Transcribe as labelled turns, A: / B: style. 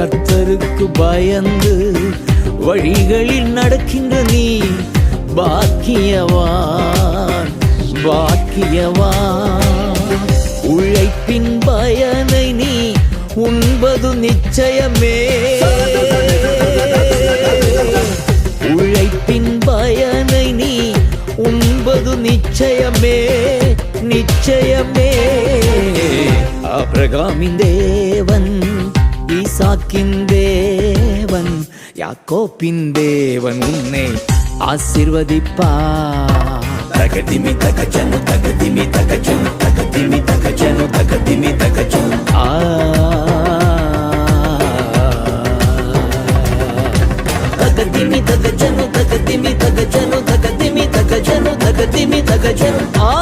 A: கர்த்தருக்கு பயந்து வழிகளில் நடக்கின்ற நீ பாக்கியவான் பாக்கியவான். உழைப்பின் பயனை நீ உண்பது நிச்சயமே. உழைப்பின் பயனை நீ உண்பது நிச்சயமே நிச்சயமே. அப்ரகாமின் தேவன் ஈசாக்கிந்தேவன் யாக்கோப்பிந்தேவன் உன்னை ஆசிர்வதிப்பா தகதிமி தகச்சனு தகதிமி தகச்சனு தகதிமி தகச்சனு தகதிமி தகச்சனு ஆ தகதிமி தகச்சனு தகதிமி தகச்சனு தகதிமி தகச்சனு தகதிமி தகச்சனு ஆ